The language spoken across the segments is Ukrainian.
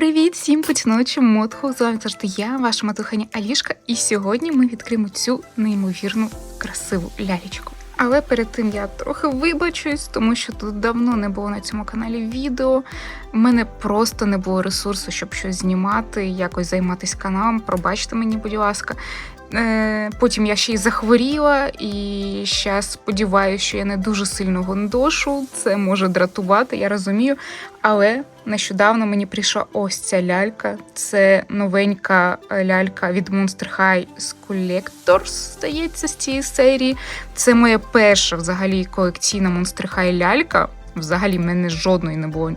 Привіт всім починаючим мотху. З вами завжди я, ваша матуханя Алішка, і сьогодні ми відкриємо цю неймовірну красиву лялечку. Але перед тим я трохи вибачусь, тому що тут давно не було на цьому каналі відео. У мене просто не було ресурсу, щоб щось знімати, якось займатися каналом. Пробачте мені, будь ласка. Е, Потім я ще й захворіла, і ще сподіваюся, що я не дуже сильно гондошу. Це може дратувати, я розумію. Але нещодавно мені прийшла ось ця лялька. Це новенька е, лялька від Monster High Collectors, здається, з цієї серії. Це моя перша взагалі колекційна Monster High лялька. Взагалі в мене жодної не було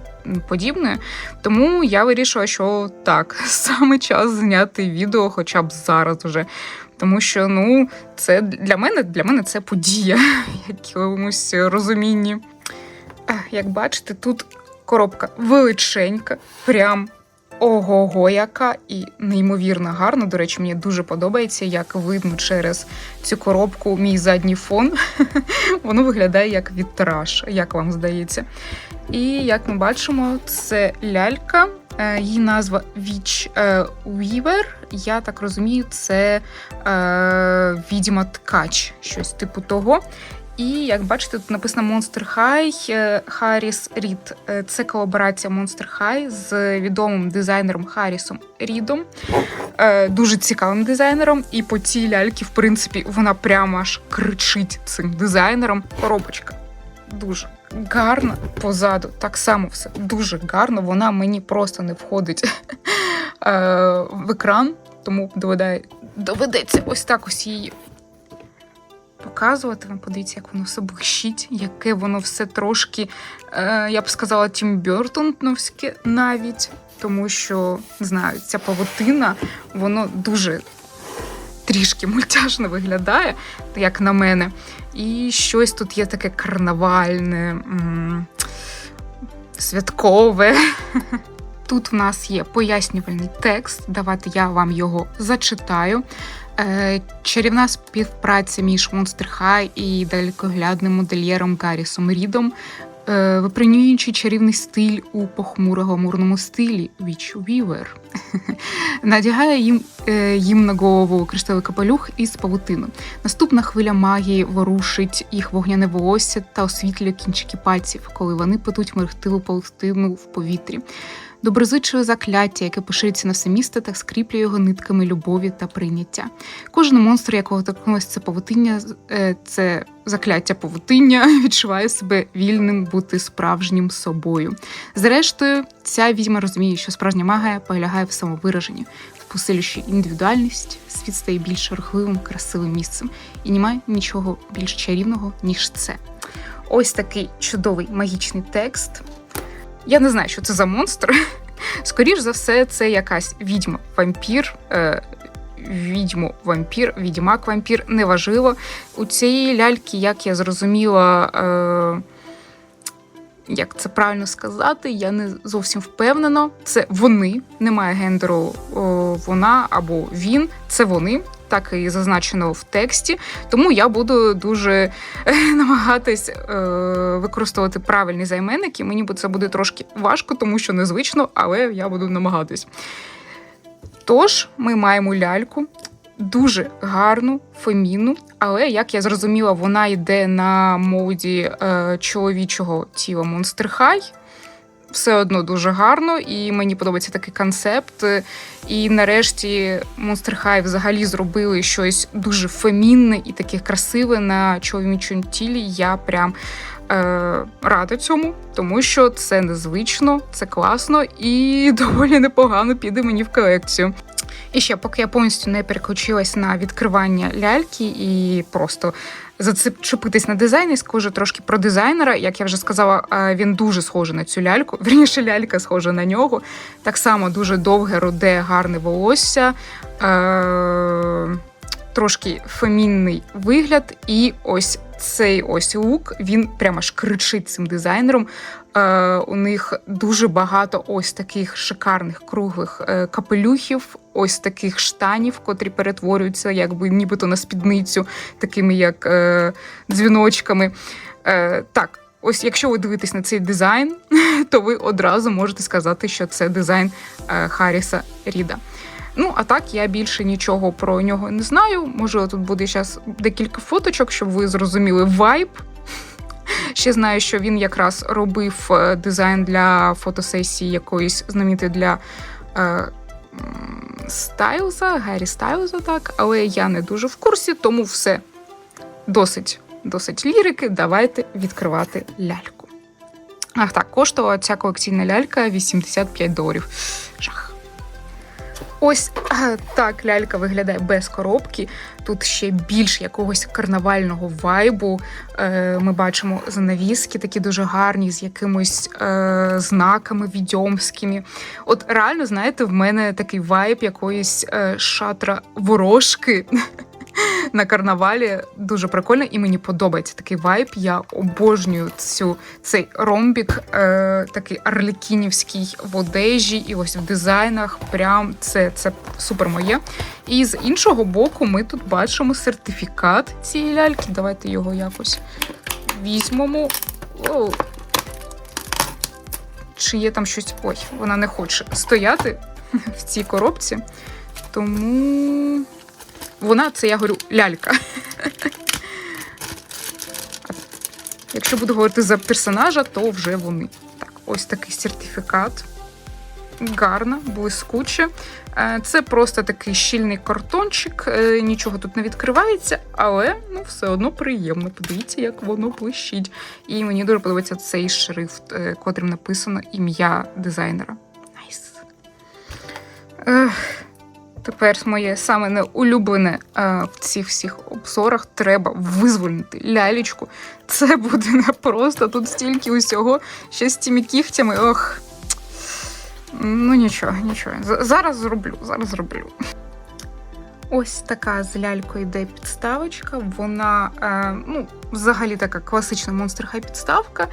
подібної. Тому я вирішила, що так, саме час зняти відео, хоча б зараз вже. Тому що ну, це для мене для мене це подія як якомусь розумінні. Як бачите, тут коробка величенька, прям ого-го, яка і неймовірно гарно. До речі, мені дуже подобається, як видно через цю коробку мій задній фон. Воно виглядає як вітраж, як вам здається. І як ми бачимо, це лялька. Е, Її назва Witch е, Weaver. Я так розумію, це е, відьма ткач, щось типу того. І як бачите, тут написано Monster High е, Харріс Рід. Е, Це колаборація Monster High з відомим дизайнером Харрісом Рідом. Е, Дуже цікавим дизайнером. І по цій ляльці, в принципі, вона прямо аж кричить цим дизайнером. Коробочка дуже гарна позаду. Так само все дуже гарно. Вона мені просто не входить е, в екран, тому доведеться ось так ось її показувати вам. Подивіться, як воно все блищить, яке воно все трошки, е, я б сказала, Тім Бертоновське навіть, тому що не знаю, ця павутина, воно дуже трішки мультяшно виглядає, як на мене. І щось тут є таке карнавальне, м, святкове. Тут в нас є пояснювальний текст. Давайте я вам його зачитаю. Е, Чарівна співпраця між Monster High і далекоглядним модельєром Гаррісом Рідом, е, випромінюючи чарівний стиль у похмуро-гламурному стилі Witch Weaver. Надягає їм, е, їм на голову кришталевий капелюх із павутину. Наступна хвиля магії ворушить їх вогняне волосся та освітлює кінчики пальців, коли вони петуть мерехтиву павутину в повітрі. Доброзичливе закляття, яке поширюється на все місто та скріплює його нитками любові та прийняття. Кожен монстр, якого торкнулося це павутиння, е, це закляття павутиння, відчуває себе вільним бути справжнім собою. Зрештою, ця відьма розуміє, що справжня магія полягає в самовираженні, посилюючи індивідуальність, світ стає більш рухливим, красивим місцем, і немає нічого більш чарівного, ніж це. Ось такий чудовий магічний текст. Я не знаю, що це за монстр. Скоріш за все, це якась відьма-вампір. Е, Відьму вампір, відьмак вампір, неважливо. У цієї ляльки, як я зрозуміла, е, як це правильно сказати, я не зовсім впевнена. Це вони, немає гендеру о, вона або він, це вони. Так і зазначено в тексті, тому я буду дуже е, намагатись е, використовувати правильні займенники. Мені це буде трошки важко, тому що незвично, але я буду намагатись. Тож, ми маємо ляльку, дуже гарну, фемінну, але, як я зрозуміла, вона йде на моді е, чоловічого тіла Monster High. Все одно дуже гарно, і мені подобається такий концепт. І нарешті Monster High взагалі зробили щось дуже фемінне і таке красиве на чоловічому тілі. Я прям е, рада цьому, тому що це незвично, це класно і доволі непогано піде мені в колекцію. І ще, поки я повністю не переключилась на відкривання ляльки і просто зачепитись на дизайн і скажу трошки про дизайнера. Як я вже сказала, е, він дуже схожий на цю ляльку. Вірніше, лялька схожа на нього. Так само дуже довге, руде, гарне волосся. Е- Трошки фемінний вигляд, і ось цей ось лук він прямо аж кричить цим дизайнером. Е, У них дуже багато ось таких шикарних круглих е, капелюхів, ось таких штанів, котрі перетворюються, якби нібито на спідницю, такими як е, дзвіночками. Так, Ось, якщо ви дивитесь на цей дизайн, то ви одразу можете сказати, що це дизайн Харріса Ріда. Ну, а так я більше нічого про нього не знаю. Можливо, тут буде зараз декілька фоточок, щоб ви зрозуміли вайб. Ще знаю, що він якраз робив е, дизайн для фотосесії якоїсь знаменитої для е, Стайлза, Гаррі Стайлза, так, але я не дуже в курсі, тому все досить, досить лірики. Давайте відкривати ляльку. Ах так, коштувала ця колекційна лялька 85 доларів. Жах. Ось так лялька виглядає без коробки. Тут ще більш якогось карнавального вайбу. Е, Ми бачимо занавіски, такі дуже гарні, з якимось е, знаками відьомськими. От реально, знаєте, в мене такий вайб якоїсь е, шатра ворожки. На карнавалі дуже прикольно, і мені подобається такий вайб. Я обожнюю цю цей ромбік, е, такий арлекінівський в одежі, і ось в дизайнах. Прям це, це супер моє. І з іншого боку, ми тут бачимо сертифікат цієї ляльки. Давайте його якось візьмемо. Оу. Чи є там щось. Ой, вона не хоче стояти в цій коробці. Тому вона це я говорю лялька. Якщо буду говорити за персонажа, то вже вони. Так, ось такий сертифікат. Гарно, блискуче. Е, Це просто такий щільний картончик, е, нічого тут не відкривається, але ну, все одно приємно. Подивіться, як воно блищить. І мені дуже подобається цей шрифт, е, котрим написано ім'я дизайнера. Найс. Ех, Тепер моє саме неулюблене е, в цих всіх обзорах треба визвольнити лялечку. Це буде не просто тут стільки усього, ще з тими кігтями. Ох. Ну нічого, нічого. Зараз зроблю, зараз зроблю. Ось така з лялькою йде підставочка. Вона е, ну, взагалі така класична High підставка.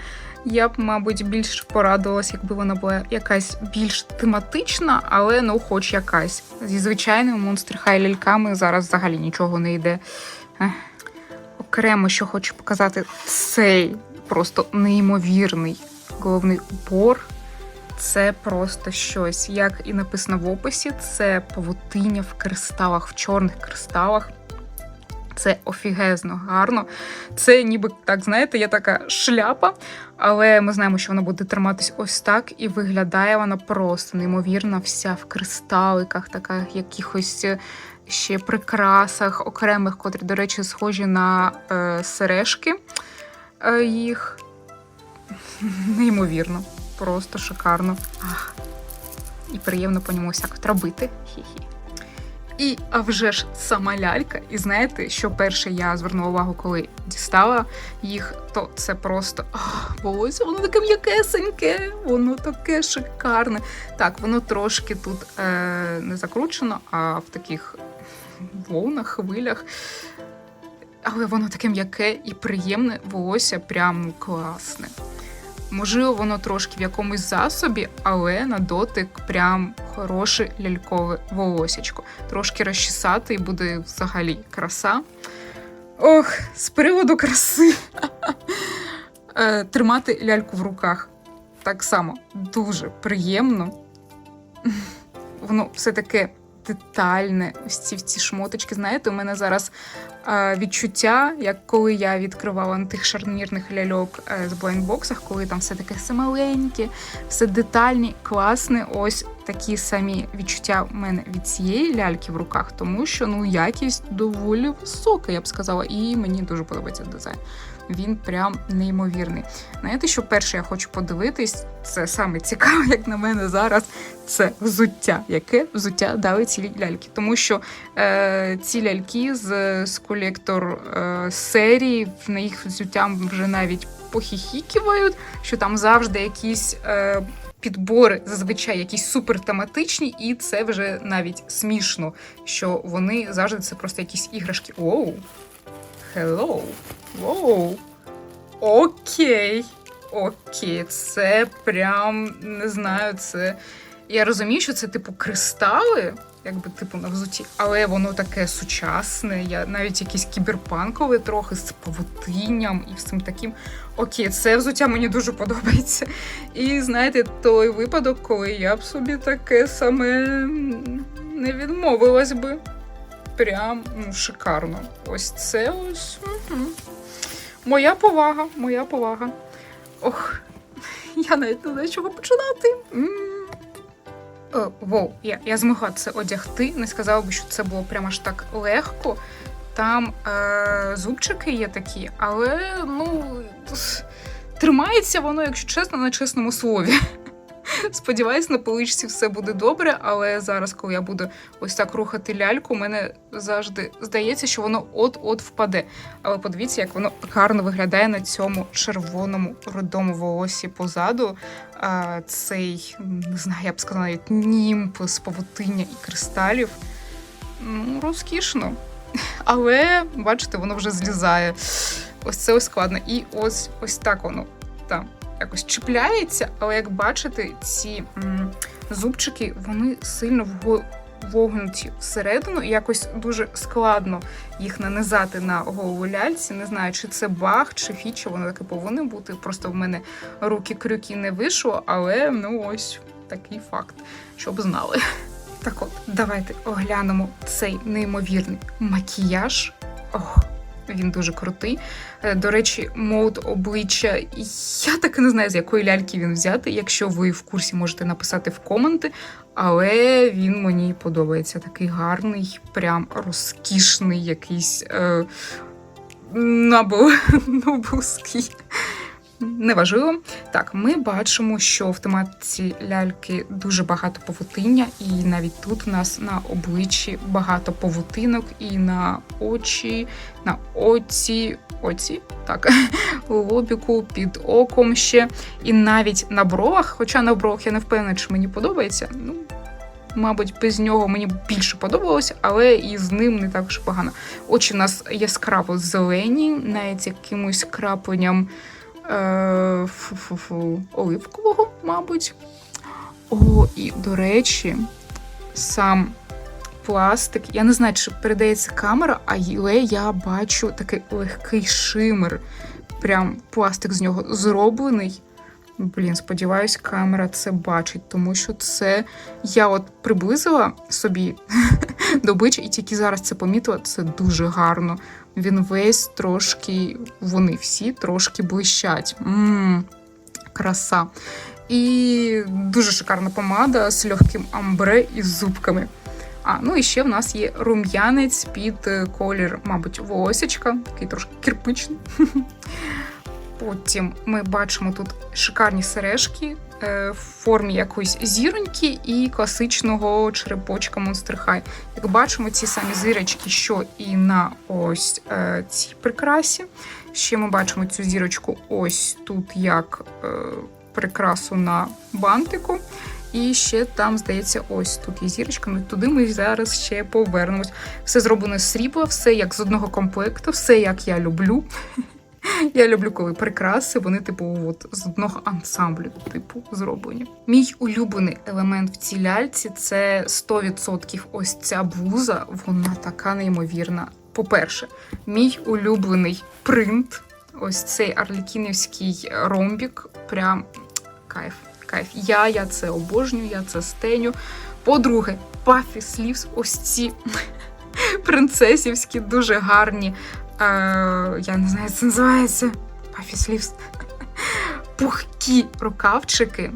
Я б, мабуть, більш порадувалась, якби вона була якась більш тематична, але ну, хоч якась. Зі звичайними High ляльками зараз взагалі нічого не йде. Ех. Окремо, що хочу показати, цей просто неймовірний головний убор. Це просто щось. Як і написано в описі, це павутиння в кристалах, в чорних кристалах. Це офігезно гарно. Це ніби так, знаєте, є така шляпа, але ми знаємо, що вона буде триматись ось так, і виглядає вона просто неймовірно, вся в кристаликах, така якихось е, ще прикрасах окремих, котрі, до речі, схожі на е, сережки е, їх. Неймовірно, просто шикарно. Ах. І приємно по ньому всяк робити. Хі-хі. І а вже ж сама лялька. І знаєте, що перше я звернула увагу, коли дістала їх, то це просто волосся, воно таке м'якесеньке, воно таке шикарне. Так, воно трошки тут е, не закручено, а в таких волнах, хвилях. Але воно таке м'яке і приємне волосся, прям класне. Можливо, воно трошки в якомусь засобі, але на дотик прям хороше лялькове волосячко. Трошки розчесати і буде взагалі краса. Ох, з приводу краси. Е, Тримати ляльку в руках так само дуже приємно. Воно все таке детальне. Ось ці, ці шмоточки. Знаєте, у мене зараз е, відчуття, як коли я відкривала на тих шарнірних ляльок е, з блайндбоксах, коли там все таке все маленьке, все детальне, класне. Ось такі самі відчуття у мене від цієї ляльки в руках, тому що ну якість доволі висока, я б сказала, і мені дуже подобається дизайн. Він прям неймовірний. Знаєте, що перше я хочу подивитись, це саме цікаво, як на мене зараз. Це взуття. Яке взуття дали ці ляльки? Тому що е, ці ляльки з, з колектор е, серії, на їх взуттям вже навіть похіхіківають, що там завжди якісь. Е, Підбори зазвичай якісь супер тематичні, і це вже навіть смішно, що вони завжди це просто якісь іграшки. Оу, hello, воу, окей, окей, це прям не знаю, це Я розумію, що це типу кристали, якби типу на взуті, але воно таке сучасне. Я навіть якийсь кіберпанковий трохи з павутинням і всім таким. Окей, це взуття мені дуже подобається. І знаєте, той випадок, коли я б собі таке саме не відмовилась би. Прям шикарно. Ось це ось. мгм. Моя повага, моя повага. Ох, я навіть не знаю, чого починати. М. Е, Воу, я, я змогла це одягти. Не сказала би, що це було прямо аж так легко. Там е, зубчики є такі, але ну тримається воно, якщо чесно, на чесному слові. Сподіваюсь, на поличці все буде добре, але зараз, коли я буду ось так рухати ляльку, мене завжди здається, що воно от-от впаде. Але подивіться, як воно гарно виглядає на цьому червоному рудому волосі позаду. А, цей, не знаю, я б сказала, навіть німб з павутиння і кристалів. Ну, розкішно. Але, бачите, воно вже злізає. Ось це ось складно. І ось ось так воно там якось чіпляється, але як бачите, ці м, зубчики вони сильно вогнуті всередину, і якось дуже складно їх нанизати на голову ляльці. Не знаю, чи це баг, чи фіча, воно таке повинно бути. Просто в мене руки крюки не вийшло, але ну ось такий факт, щоб знали. Так от, давайте оглянемо цей неймовірний макіяж. Ох, він дуже крутий. Е, До речі, мод обличчя. Я так і не знаю, з якої ляльки він взяти. Якщо ви в курсі, можете написати в коменти. Але він мені подобається. Такий гарний, прям розкішний, якийсь е, набу, набузький. Неважливо. Так, ми бачимо, що в тематиці ляльки дуже багато павутиння, і навіть тут у нас на обличчі багато павутинок, і на очі, на оці, оці, так, лобіку, під оком ще, і навіть на бровах, хоча на бровах я не впевнена, чи мені подобається. Ну, мабуть, без нього мені більше подобалося, але і з ним не так ж погано. Очі у нас яскраво зелені, навіть якимось крапленням е, фу-фу-фу, оливкового, мабуть. О, і до речі, сам пластик. Я не знаю, чи передається камера, але я бачу такий легкий шимер. Прям пластик з нього зроблений. Блін, сподіваюсь, камера це бачить, тому що це я от приблизила собі до і тільки зараз це помітила. Це дуже гарно. Він весь трошки, вони всі трошки блищать. Мм, краса. І дуже шикарна помада з легким амбре і зубками. А, ну і ще в нас є рум'янець під е, колір, мабуть, волосячка, такий трошки кирпичний. Потім ми бачимо тут шикарні сережки в формі якоїсь зіроньки і класичного черепочка Monster High. Як бачимо, ці самі зірочки, що і на ось е, цій прикрасі. Ще ми бачимо цю зірочку ось тут як е, прикрасу на бантику. І ще там, здається, ось тут є зірочка. Ну, туди ми зараз ще повернемось. Все зроблено з срібла, все як з одного комплекту, все як я люблю. Я люблю, коли прикраси, вони, типу, от з одного ансамблю, типу, зроблені. Мій улюблений елемент в цій ляльці це 100% ось ця блуза. Вона така неймовірна. По-перше, мій улюблений принт, ось цей арлікінівський ромбік. Прям кайф, кайф. Я, я це обожнюю, я це стеню. По-друге, пафі слівс, ось ці принцесівські, дуже гарні. Я не знаю, як це називається. Пафі слівс. Пухкі рукавчики.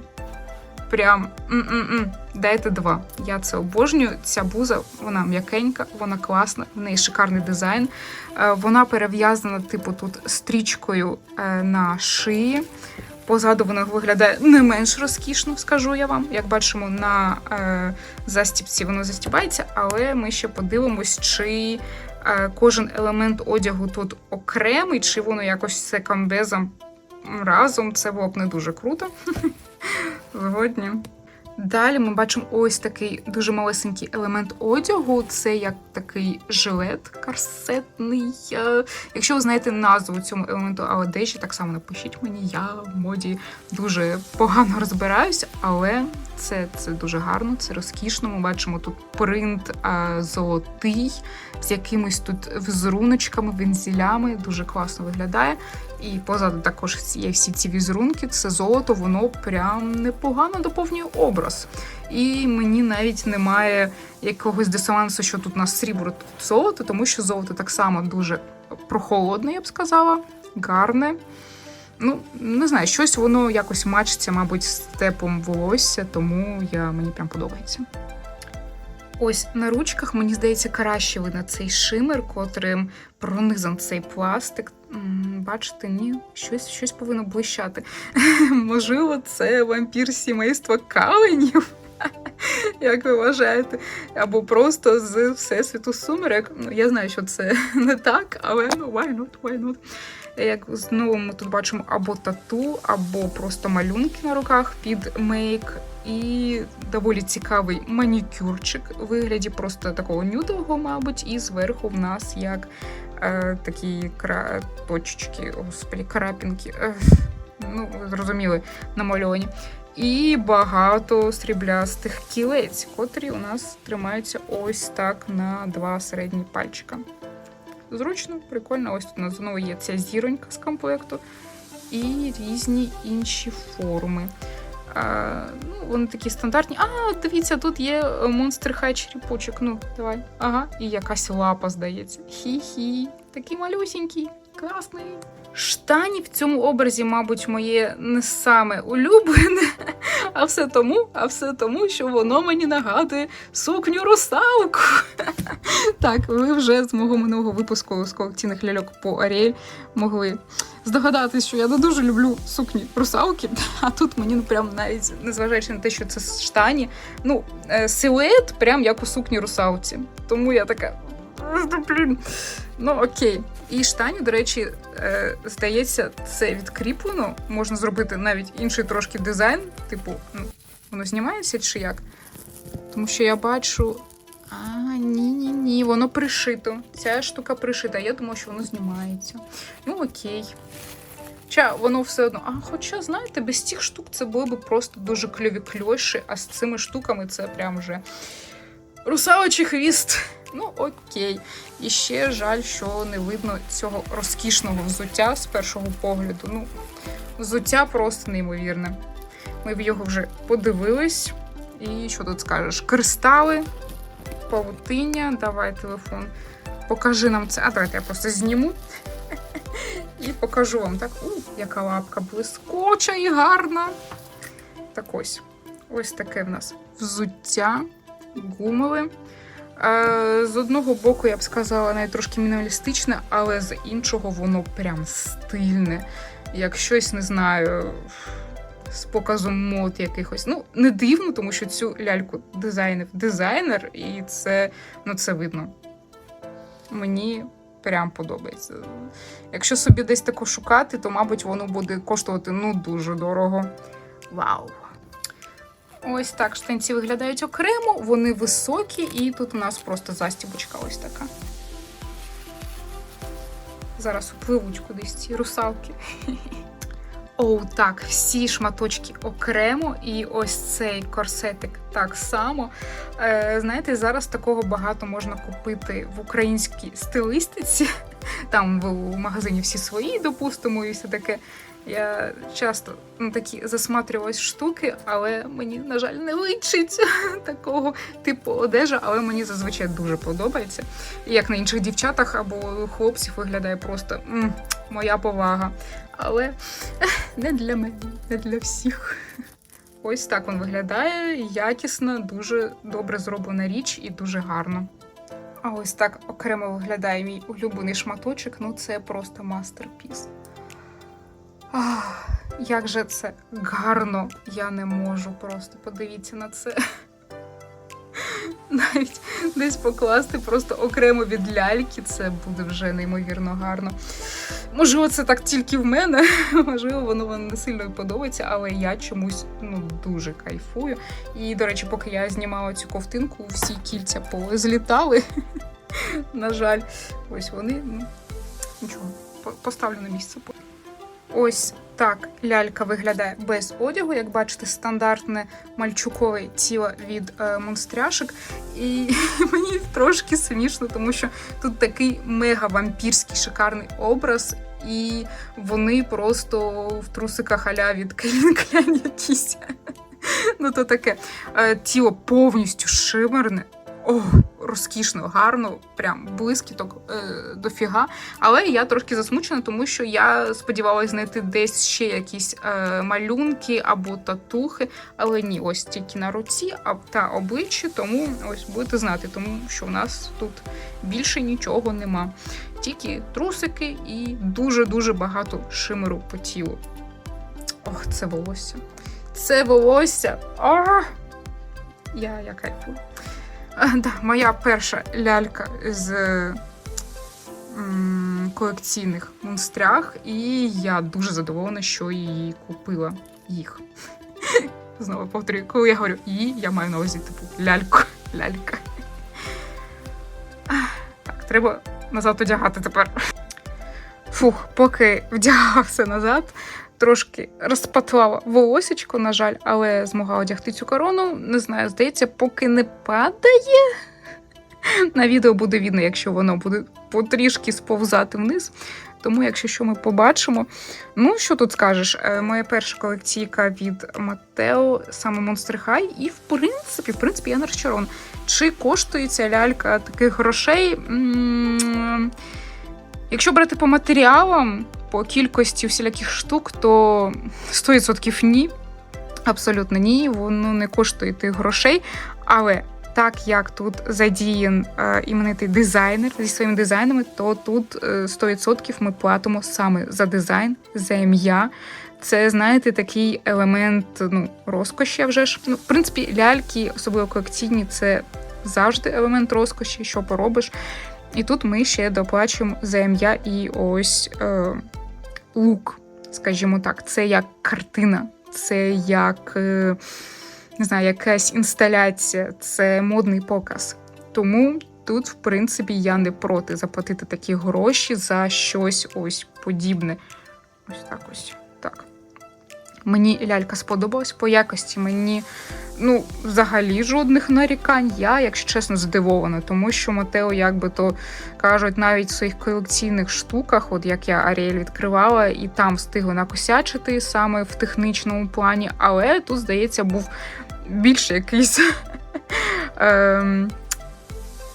Прям м-м-м. дайте два. Я це обожнюю. Ця буза, вона м'якенька, вона класна, в неї шикарний дизайн. Е, Вона перев'язана, типу, тут стрічкою е, на шиї. Позаду вона виглядає не менш розкішно, скажу я вам. Як бачимо, на е, застіпці воно застібається, але ми ще подивимось, чи кожен елемент одягу тут окремий, чи воно якось все камбезом разом. Це було б не дуже круто. Згодні. Далі ми бачимо ось такий дуже малесенький елемент одягу. Це як такий жилет корсетний. Е, Якщо ви знаєте назву цьому елементу одежі, так само напишіть мені. Я в моді дуже погано розбираюся, але це, це дуже гарно, це розкішно. Ми бачимо тут принт а, золотий з якимись тут візеруночками, вензілями. Дуже класно виглядає. І позаду також є всі ці візерунки. Це золото, воно прям непогано доповнює образ. І мені навіть немає якогось дисонансу, що тут у нас срібло тут золото, тому що золото так само дуже прохолодне, я б сказала, гарне. Ну, не знаю, щось воно якось мачиться, мабуть, з тепом волосся, тому я, мені прям подобається. Ось на ручках, мені здається, краще видно цей шимер, котрим пронизан цей пластик. Бачите, ні, щось, щось повинно блищати. Можливо, це вампір сімейства каленів. Як ви вважаєте? Або просто з Всесвіту Сумерек. Ну, я знаю, що це не так, але ну why not, why not. Як знову ми тут бачимо або тату, або просто малюнки на руках під мейк. І доволі цікавий манікюрчик у вигляді просто такого нюдового, мабуть, і зверху в нас як е, такі кра... точечки, господи, крапінки. Е, ну, зрозуміли, намальовані. І багато сріблястих кілець, котрі у нас тримаються ось так на два середні пальчика. Зручно, прикольно. Ось у нас знову є ця зіронька з комплекту і різні інші форми. Ну, вони такі стандартні. А, дивіться, тут є монстр хай черепочок. Ну, давай. Ага, і якась лапа, здається. Хі-хі. Такий малюсінький, класний. Штані в цьому образі, мабуть, моє не саме улюблене, а все тому, а все тому, що воно мені нагадує сукню русалку. Так, ви вже з мого минулого випуску з колекційних ляльок по Аріель могли здогадатись, що я не дуже люблю сукні русалки, а тут мені ну прям навіть незважаючи на те, що це штані, ну е, силует прям як у сукні русалці. Тому я така. «Ну, Блін. Ну окей. І штані, до речі, е, здається, це відкріплено. Можна зробити навіть інший трошки дизайн, типу, ну, воно знімається чи як? Тому що я бачу. А, ні, ні, ні, воно пришито. Ця штука пришита. Я думаю, що воно знімається. Ну окей. Хоча воно все одно. А хоча, знаєте, без цих штук це були б просто дуже кльові кльоші, а з цими штуками це прям вже русалочий хвіст. Ну, окей. І ще жаль, що не видно цього розкішного взуття з першого погляду. Ну, взуття просто неймовірне. Ми в його вже подивились. І що тут скажеш? Кристали, павутиння, давай телефон. Покажи нам це. А давайте я просто зніму. І покажу вам так. У, яка лапка блискуча і гарна. Так ось. Ось таке в нас взуття, гумове. З одного боку, я б сказала, навіть трошки мінімалістичне, але з іншого воно прям стильне. Як щось не знаю. З показом мод якихось. Ну, не дивно, тому що цю ляльку дизайнив дизайнер, і це, ну, це видно. Мені прям подобається. Якщо собі десь таку шукати, то, мабуть, воно буде коштувати ну дуже дорого. Вау! Ось так штанці виглядають окремо, вони високі, і тут у нас просто застібочка ось така. Зараз впливуть кудись ці русалки. Оу, так, всі шматочки окремо, і ось цей корсетик так само. Е, Знаєте, зараз такого багато можна купити в українській стилистиці. Там в магазині всі свої, допустимо, і все таке. Я часто ну, такі засматрювалась штуки, але мені, на жаль, не личить такого типу одежа, але мені зазвичай дуже подобається. Як на інших дівчатах або хлопців виглядає просто м, моя повага. Але не для мене, не для всіх. Ось так він виглядає. Якісно, дуже добре зроблена річ і дуже гарно. А ось так окремо виглядає мій улюблений шматочок. Ну це просто мастерпіс. Ах, як же це гарно! Я не можу просто подивіться на це. навіть десь покласти просто окремо від ляльки. Це буде вже неймовірно гарно. Можливо, це так тільки в мене, можливо, воно вам не сильно подобається, але я чомусь ну дуже кайфую. І, до речі, поки я знімала цю ковтинку, всі кільця позлітали. На жаль, ось вони. ну, Нічого, поставлю на місце. Ось так лялька виглядає без одягу. Як бачите, стандартне мальчукове тіло від е, монстряшок. І мені трошки смішно, тому що тут такий мега вампірський шикарний образ, і вони просто в трусиках аля від Кляйн якісь. Ну, то таке. Е, Тіло повністю шимерне. О, розкішно, гарно, прям блискіток е, дофіга. Але я трошки засмучена, тому що я сподівалася знайти десь ще якісь е, малюнки або татухи. Але ні, ось тільки на руці та обличчі, тому ось будете знати, тому що в нас тут більше нічого нема. Тільки трусики і дуже-дуже багато шимеру по тілу. Ох, це волосся. Це волосся. А! Я, я кайфую. А, да, моя перша лялька з колекційних монстрях, і я дуже задоволена, що її купила їх. Знову повторюю, коли я говорю її, я маю на увазі типу ляльку, лялька. Так, треба назад одягати тепер. Фух, поки вдягала все назад, трошки розпатлала волосечко, на жаль, але змогла одягти цю корону. Не знаю, здається, поки не падає. На відео буде видно, якщо воно буде потрішки сповзати вниз. Тому, якщо що ми побачимо. Ну, що тут скажеш? Е, Моя перша колекційка від Матео, саме Monster High, і в принципі, в принципі, я не розчарована. Чи коштує ця лялька таких грошей? М, Якщо брати по матеріалам, по кількості всіляких штук, то 100% ні. Абсолютно ні, воно не коштує тих грошей. Але так як тут задіян е, іменитий дизайнер зі своїми дизайнами, то тут е, 100% ми платимо саме за дизайн, за ім'я. Це, знаєте, такий елемент ну, розкоші, вже ж. Ну, в принципі, ляльки, особливо колекційні, це завжди елемент розкоші, що поробиш. І тут ми ще доплачуємо за ім'я і ось е, лук, скажімо так, це як картина, це як е, не знаю, якась інсталяція, це модний показ. Тому тут, в принципі, я не проти заплатити такі гроші за щось ось подібне. Ось так ось. Мені лялька сподобалась по якості. Мені ну, взагалі жодних нарікань. Я, якщо чесно, здивована, тому що Матео, як би то кажуть, навіть в своїх колекційних штуках, от як я Аріель відкривала, і там встигли накосячити саме в технічному плані, але тут, здається, був більше якийсь.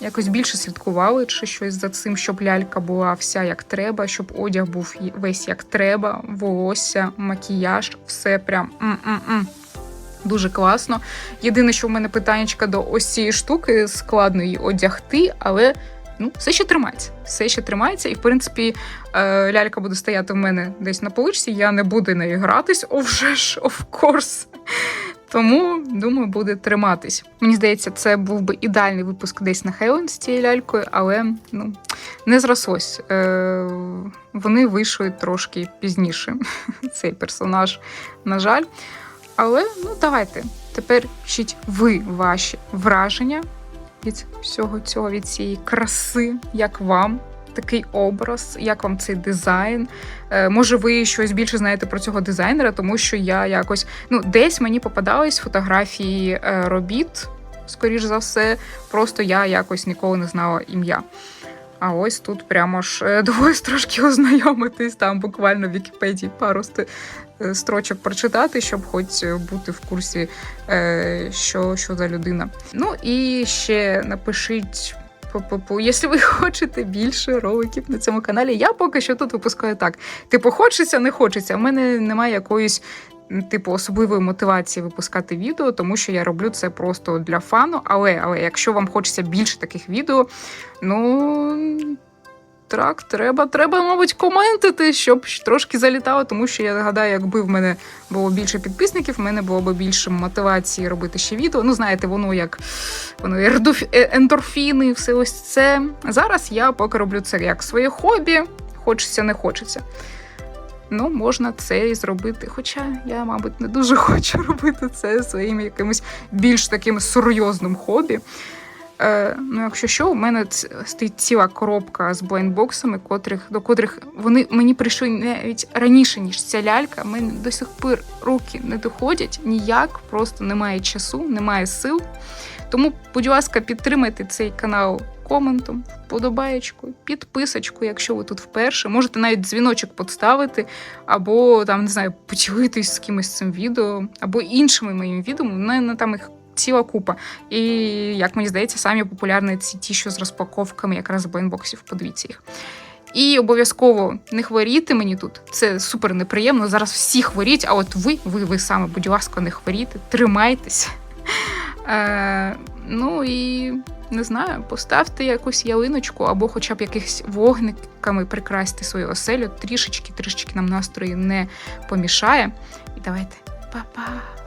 Якось більше слідкували чи щось за цим, щоб лялька була вся як треба, щоб одяг був весь як треба, волосся, макіяж, все прям м-м-м. Дуже класно. Єдине, що в мене питаннячка до ось цієї штуки, складно її одягти, але ну, все ще тримається. Все ще тримається, і в принципі е, лялька буде стояти в мене десь на поличці, я не буду нею гратись, о вже ж, of course. Тому, думаю, буде триматись. Мені здається, це був би ідеальний випуск десь на Хелен з цією лялькою, але ну, не зрослось. Е, вони вийшли трошки пізніше, цей персонаж, на жаль. Але ну давайте. Тепер пишіть ви ваші враження від всього цього, від цієї краси, як вам такий образ, як вам цей дизайн. Е, може, ви щось більше знаєте про цього дизайнера, тому що я якось ну десь мені попадались фотографії е, робіт, скоріш за все, просто я якось ніколи не знала ім'я. А ось тут прямо ж е, довелось трошки ознайомитись, там буквально в Вікіпедії пару строчок прочитати, щоб хоч бути в курсі, що, що за людина. Ну і ще напишіть. Пу-пу-пу. Якщо ви хочете більше роликів на цьому каналі, я поки що тут випускаю так. Типу, хочеться, не хочеться. У мене немає якоїсь типу особливої мотивації випускати відео, тому що я роблю це просто для фану. Але, але якщо вам хочеться більше таких відео, ну Так, треба, треба, мабуть, коментити, щоб трошки залітало, тому що я гадаю, якби в мене було більше підписників, в мене було б більше мотивації робити ще відео. Ну, знаєте, воно як воно ердоф- е- ендорфіни, все ось це. Зараз я поки роблю це як своє хобі, хочеться, не хочеться. Ну, можна це і зробити. Хоча я, мабуть, не дуже хочу робити це своїм якимось більш таким серйозним хобі. Е, ну, якщо що, у мене стоїть ціла коробка з блайндбоксами, котрих, до котрих вони мені прийшли навіть раніше, ніж ця лялька. Мені до сих пір руки не доходять ніяк, просто немає часу, немає сил. Тому, будь ласка, підтримайте цей канал коментом, вподобаєчкою, підписочкою, якщо ви тут вперше. Можете навіть дзвіночок поставити, або там, не знаю, поділитись з кимось цим відео, або іншими моїми відео. У мене там їх ціла купа. І як мені здається, самі популярні ці ті, що з розпаковками якраз блайнбоксів. Подивіться їх. І обов'язково не хворіти мені тут. Це супер неприємно. Зараз всі хворіть, а от ви, ви, ви саме, будь ласка, не хворійте, тримайтеся. Е, ну і не знаю, поставте якусь ялиночку або хоча б якихось вогниками прикрасьте свою оселю. Трішечки, трішечки нам настрої не помішає. І давайте, па-па!